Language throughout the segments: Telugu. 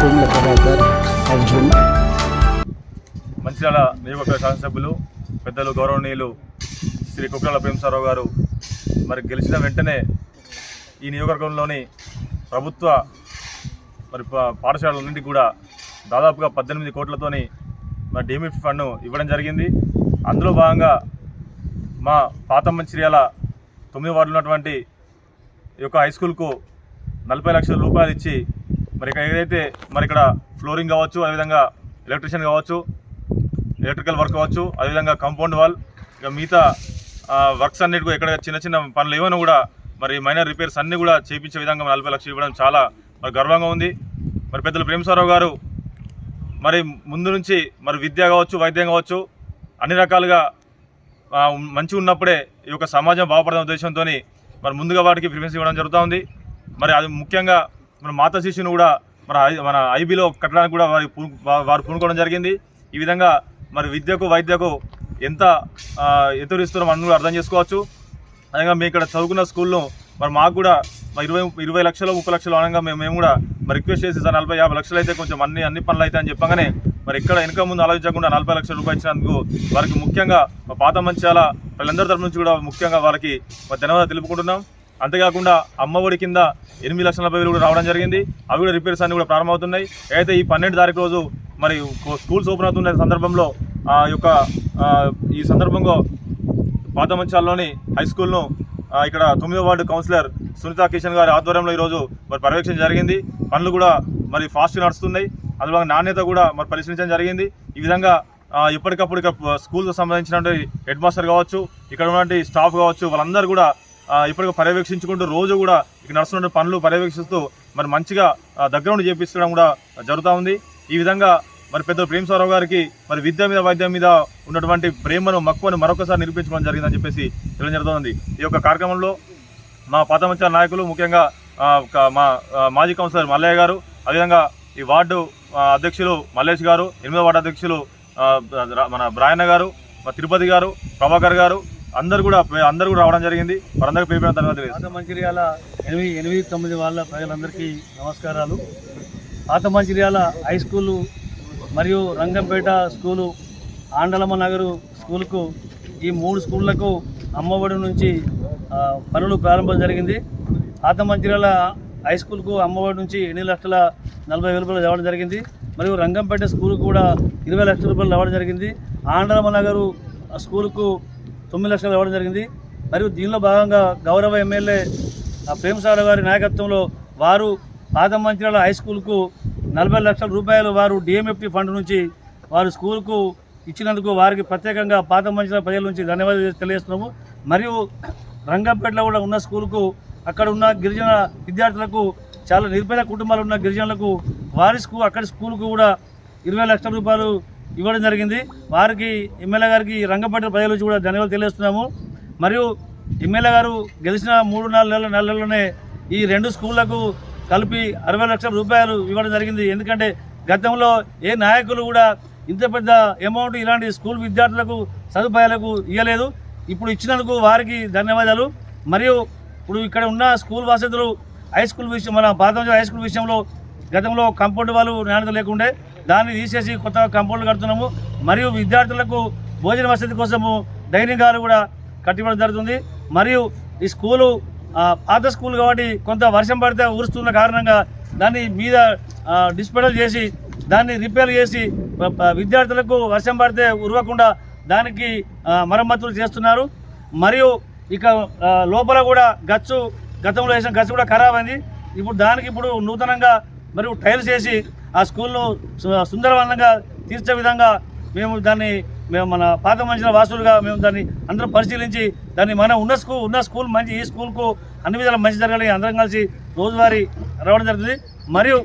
కొల్ల ప్రభాకర్ అర్జున్. మంచిర్యాల నియోజకవర్గ శాసనసభ్యులు పెద్దలు గౌరవనీయులు శ్రీ కుక్రాల ప్రేమసారావు గారు. మరి గెలిచిన వెంటనే ఈ నియోజకవర్గంలోని ప్రభుత్వ మరి పా- పాఠశాలలన్నింటికి కూడా దాదాపుగా పద్దెనిమిది కోట్లతోని మరి డిఎంఎఫ్ ఫండ్ను ఇవ్వడం జరిగింది. అందులో భాగంగా మా పాత మంచిర్యాల తొమ్మిది వార్డులు ఉన్నటువంటి ఈ యొక్క హై స్కూల్కు నలభై లక్షల రూపాయలు ఇచ్చి మరి ఇక్కడ ఏదైతే మరి ఇక్కడ ఫ్లోరింగ్ కావచ్చు అదేవిధంగా ఎలక్ట్రీషియన్ కావచ్చు ఎలక్ట్రికల్ వర్క్ కావచ్చు అదేవిధంగా కాంపౌండ్ వాల్ ఇక మిగతా వర్క్స్ అన్నిటి కూడా ఇక్కడ చిన్న చిన్న పనులు ఏమైనా కూడా మరి మైనర్ రిపేర్స్ అన్నీ కూడా చేయించే విధంగా నలభై లక్షలు ఇవ్వడం చాలా మరి గర్వంగా ఉంది. మరి పెద్దలు ప్రేమసారావు గారు మరి ముందు నుంచి మరి విద్య కావచ్చు వైద్యం కావచ్చు అన్ని రకాలుగా మంచి మంచిగా ఉన్నప్పుడే ఈ యొక్క సమాజం బాగుపడడం ఉద్దేశంతో మరి ముందుగా వాటికి ప్రిఫరెన్స్ ఇవ్వడం జరుగుతూ ఉంది. మరి అది ముఖ్యంగా మన మాతా శిష్యును కూడా మన ఐ- మన ఐబీలో కట్టడానికి కూడా వారి వారు పూనుకోవడం జరిగింది. ఈ విధంగా మరి విద్యకు వైద్యకు ఎంత ఆ, ఎంత ఇస్తున్నారో మనం కూడా అర్థం చేసుకోవచ్చు. అదేగా మేము ఇక్కడ చదువుకున్న స్కూల్లో మరి మాకు కూడా మరి ఇరవై ఇరవై లక్షలు ముప్పై లక్షలు అనగా మేము మేము కూడా మరి రిక్వెస్ట్ చేసి సార్ నలభై యాభై లక్షలు అయితే కొంచెం అన్ని అన్ని పనులు అయితే అని చెప్పగానే మరి ఇక్కడ వెనక ముందు ఆలోచించకుండా నలభై లక్షల రూపాయలు ఇచ్చినందుకు వారికి ముఖ్యంగా పాత మంచాల వాళ్ళందరి తరఫు నుంచి కూడా ముఖ్యంగా వారికి ధన్యవాదాలు తెలుపుకుంటున్నాం. అంతేకాకుండా అమ్మఒడి కింద ఎనిమిది లక్షల నలభై వేలు కూడా రావడం జరిగింది. అవి కూడా రిపేర్స్ అన్ని కూడా ప్రారంభమవుతున్నాయి. అయితే ఈ పన్నెండు తారీఖు రోజు మరి స్కూల్స్ ఓపెన్ అవుతున్న సందర్భంలో ఆ యొక్క ఈ సందర్భంగా పాత మంచాల్లోని హై స్కూల్ను ఇక్కడ తొమ్మిదో వార్డు కౌన్సిలర్ సునీతా కిషన్ గారి ఆధ్వర్యంలో ఈరోజు మరి పర్యవేక్షణ జరిగింది. పనులు కూడా మరి ఫాస్ట్గా నడుస్తున్నాయి. అందులో నాణ్యత కూడా మరి పరిశీలించడం జరిగింది. ఈ విధంగా ఎప్పటికప్పుడు ఇక్కడ స్కూల్కి సంబంధించినటువంటి హెడ్ మాస్టర్ కావచ్చు ఇక్కడ ఉన్నటువంటి స్టాఫ్ కావచ్చు వాళ్ళందరూ కూడా ఇప్పటికి పర్యవేక్షించుకుంటూ రోజు కూడా ఇక్కడ నడుస్తున్న పనులు పర్యవేక్షిస్తూ మరి మంచిగా దగ్గర ఉండి చేపించడం కూడా జరుగుతూ ఉంది. ఈ విధంగా మరి పెద్ద ప్రేమస్వరరావు గారికి మరి విద్య మీద వైద్యం మీద ఉన్నటువంటి ప్రేమను మక్కువను మరొకసారి నిరూపించడం జరిగిందని చెప్పేసి తెలియడం జరుగుతుంది ఈ యొక్క కార్యక్రమంలో మా పాతమంచాల నాయకులు ముఖ్యంగా ఒక మా మాజీ కౌన్సిలర్ మల్లయ్య గారు అదేవిధంగా ఈ వార్డు అధ్యక్షులు మల్లేష్ గారు ఎనిమిదో వార్డు అధ్యక్షులు మన బ్రాయన్న గారు మా తిరుపతి గారు ప్రభాకర్ గారు అందరు కూడా అందరు కూడా రావడం జరిగింది. వారందరికీ పేపర్ తర్వాత పాత మంచిర్యాల ఎనిమిది ఎనిమిది తొమ్మిది వాళ్ళ ప్రజలందరికీ నమస్కారాలు. పాత మంచిర్యాల హై స్కూలు మరియు రంగంపేట స్కూలు ఆండలమ్మ నగరు స్కూల్కు ఈ మూడు స్కూళ్ళకు అమ్మఒడి నుంచి పనులు ప్రారంభం జరిగింది. పాత మంచిర్యాల హై స్కూల్కు అమ్మఒడి నుంచి ఎనిమిది లక్షల నలభై వేల రూపాయలు ఇవ్వడం జరిగింది. మరియు రంగంపేట స్కూల్ కూడా ఇరవై లక్షల రూపాయలు ఇవ్వడం జరిగింది. ఆండలమ్మ నగరు స్కూల్కు తొమ్మిది లక్షలు ఇవ్వడం జరిగింది. మరియు దీనిలో భాగంగా గౌరవ ఎమ్మెల్యే ఆ ప్రేమసాగర్ గారి నాయకత్వంలో వారు పాత హై స్కూల్కు నలభై లక్షల రూపాయలు వారు డిఎంఎఫ్టీ ఫండ్ నుంచి వారు స్కూల్కు ఇచ్చినందుకు వారికి ప్రత్యేకంగా పాత ప్రజల నుంచి ధన్యవాదాలు తెలియజేస్తున్నాము. మరియు రంగంపేటలో కూడా ఉన్న స్కూల్కు అక్కడ ఉన్న గిరిజన విద్యార్థులకు చాలా నిర్భయ కుటుంబాలు ఉన్న గిరిజనులకు వారి స్కూల్ అక్కడి స్కూల్కు కూడా ఇరవై లక్షల రూపాయలు ఇవ్వడం జరిగింది. వారికి ఎమ్మెల్యే గారికి రంగపట్టిన ప్రజల నుంచి కూడా ధన్యవాదాలు తెలియజేస్తున్నాము. మరియు ఎమ్మెల్యే గారు గెలిచిన మూడు నాలుగు నెలల నెలల్లోనే ఈ రెండు స్కూళ్ళకు కలిపి అరవై లక్షల రూపాయలు ఇవ్వడం జరిగింది. ఎందుకంటే గతంలో ఏ నాయకులు కూడా ఇంత పెద్ద అమౌంట్ ఇలాంటి స్కూల్ విద్యార్థులకు సదుపాయాలకు ఇవ్వలేదు ఇప్పుడు ఇచ్చినందుకు వారికి ధన్యవాదాలు. మరియు ఇప్పుడు ఇక్కడ ఉన్న స్కూల్ వసతులు హై స్కూల్ విషయం మన పాతం హై స్కూల్ విషయంలో గతంలో కంపౌండ్ వాళ్ళు నాణ్యత లేకుండే దాన్ని తీసేసి కొత్తగా కంపౌండ్లు కడుతున్నాము. మరియు విద్యార్థులకు భోజన వసతి కోసము డైనింగ్ హాల్ కూడా కట్టివ్వడం జరుగుతుంది. మరియు ఈ స్కూలు పాత స్కూల్ కాబట్టి కొంత వర్షం పడితే ఊరుస్తున్న కారణంగా దాన్ని మీద డిస్పెడల్ చేసి దాన్ని రిపేర్ చేసి విద్యార్థులకు వర్షం పడితే ఉరవకుండా దానికి మరమ్మతులు చేస్తున్నారు. మరియు ఇక లోపల కూడా గచ్చు గతంలో వేసిన గచ్చు కూడా ఖరాబ్ అయింది. ఇప్పుడు దానికి ఇప్పుడు నూతనంగా మరియు టైల్స్ వేసి ఆ స్కూల్ను సు- సుందరవంతంగా తీర్చే విధంగా మేము దాన్ని మేము మన పాత మంచిన వాసులుగా మేము దాన్ని అందరం పరిశీలించి దాన్ని మన ఉన్న స్కూల్ ఉన్న స్కూల్ మంచి ఈ స్కూల్కు అన్ని విధాలు మంచి జరగాలి అందరం కలిసి రోజువారీ రావడం జరుగుతుంది. మరియు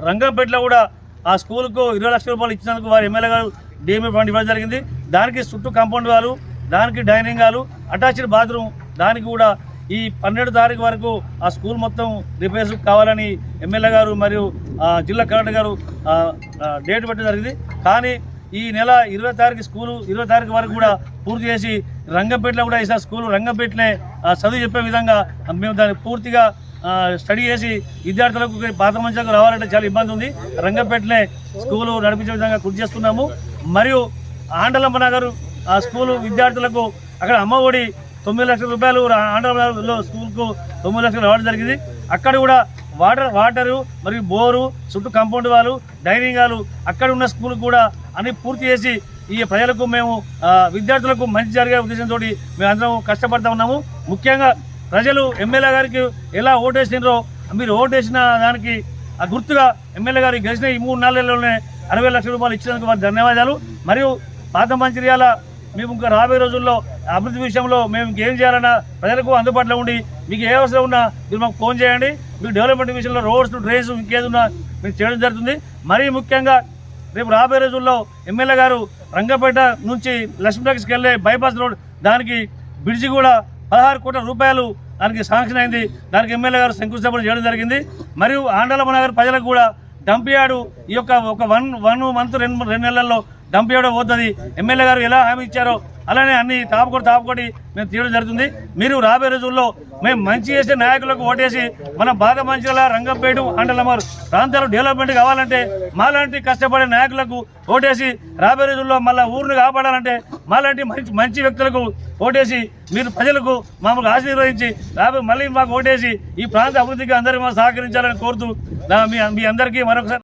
రంగంపేటలో కూడా ఆ స్కూల్కు ఇరవై లక్షల రూపాయలు ఇచ్చినందుకు వారి ఎమ్మెల్యే గారు డిఎంఏ ఫండ్ ఇవ్వడం జరిగింది. దానికి చుట్టూ కాంపౌండ్ వాళ్ళు దానికి డైనింగ్ హాలు అటాచ్డ్ బాత్రూమ్ దానికి కూడా ఈ పన్నెండు తారీఖు వరకు ఆ స్కూల్ మొత్తం రిపేర్స్ కావాలని ఎమ్మెల్యే గారు మరియు జిల్లా కలెక్టర్ గారు డేట్ పెట్టడం జరిగింది. కానీ ఈ నెల ఇరవై తారీఖు స్కూలు ఇరవై తారీఖు వరకు కూడా పూర్తి చేసి రంగంపేటలో కూడా ఈసారి స్కూల్ రంగంపేటనే చదువు చెప్పే విధంగా మేము దాన్ని పూర్తిగా స్టడీ చేసి విద్యార్థులకు పాత మంచాలకు రావాలంటే చాలా ఇబ్బంది ఉంది. రంగంపేటనే స్కూలు నడిపించే విధంగా కృషి చేస్తున్నాము. మరియు ఆండలమ్మ నగర్ ఆ స్కూలు విద్యార్థులకు అక్కడ అమ్మఒడి తొమ్మిది లక్షల రూపాయలు ఆంధ్రలో స్కూల్కు తొమ్మిది లక్షలు రావడం జరిగింది. అక్కడ కూడా వాటర్ వాటరు మరియు బోరు చుట్టూ కాంపౌండ్ వాళ్ళు డైనింగ్ హాలు అక్కడ ఉన్న స్కూల్ కూడా అన్ని పూర్తి చేసి ఈ ప్రజలకు మేము విద్యార్థులకు మంచి జరిగే ఉద్దేశంతో మేము అందరం కష్టపడతా ఉన్నాము. ముఖ్యంగా ప్రజలు ఎమ్మెల్యే గారికి ఎలా ఓటేసినారో మీరు ఓటేసిన దానికి ఆ గుర్తుగా ఎమ్మెల్యే గారు గెలిచిన ఈ మూడు నెలల్లోనే అరవై లక్షల రూపాయలు ఇచ్చినందుకు వారికి ధన్యవాదాలు. మరియు పాత మంచిర్యాల మేము ఇంకా రాబోయే రోజుల్లో అభివృద్ధి విషయంలో మేము ఇంకేం చేయాలన్నా ప్రజలకు అందుబాటులో ఉండి మీకు ఏ అవసరం ఉన్నా మీరు మాకు ఫోన్ చేయండి. మీకు డెవలప్మెంట్ విషయంలో రోడ్స్ డ్రైన్స్ ఇంకేదన్నా మేము చేయడం జరుగుతుంది. మరీ ముఖ్యంగా రేపు రాబోయే రోజుల్లో ఎమ్మెల్యే గారు రంగపేట నుంచి లక్ష్మీనగర్కి వెళ్ళే బైపాస్ రోడ్ దానికి బ్రిడ్జి కూడా పదహారు కోట్ల రూపాయలు దానికి శాంక్షన్ అయింది. దానికి ఎమ్మెల్యే గారు శంకుస్థాపన చేయడం జరిగింది. మరియు ఆండలమ్మ నగర్ ప్రజలకు కూడా డంపియాడు ఈ యొక్క ఒక వన్ వన్ మంత్ రెండు రెండు నెలల్లో డంప్ పోతుంది. ఎమ్మెల్యే గారు ఎలా హామీ ఇచ్చారో అలానే అన్ని తాపకొడి తాపకొడి మేము తీయడం జరుగుతుంది. మీరు రాబోయే రోజుల్లో మేము మంచి చేసే నాయకులకు ఓటేసి మన బాధ మంచిగా రంగంపేట అంటలమారు ప్రాంతాలు డెవలప్మెంట్ కావాలంటే మాలాంటి కష్టపడే నాయకులకు ఓటేసి రాబోయే రోజుల్లో మళ్ళీ ఊరిని కాపాడాలంటే మాలాంటి మంచి మంచి వ్యక్తులకు ఓటేసి మీరు ప్రజలకు మామూలు ఆశీర్వదించి రాబోయే మళ్ళీ మాకు ఓటేసి ఈ ప్రాంత అభివృద్ధికి అందరూ మాకు సహకరించాలని కోరుతూ మీ మీ అందరికీ మరొకసారి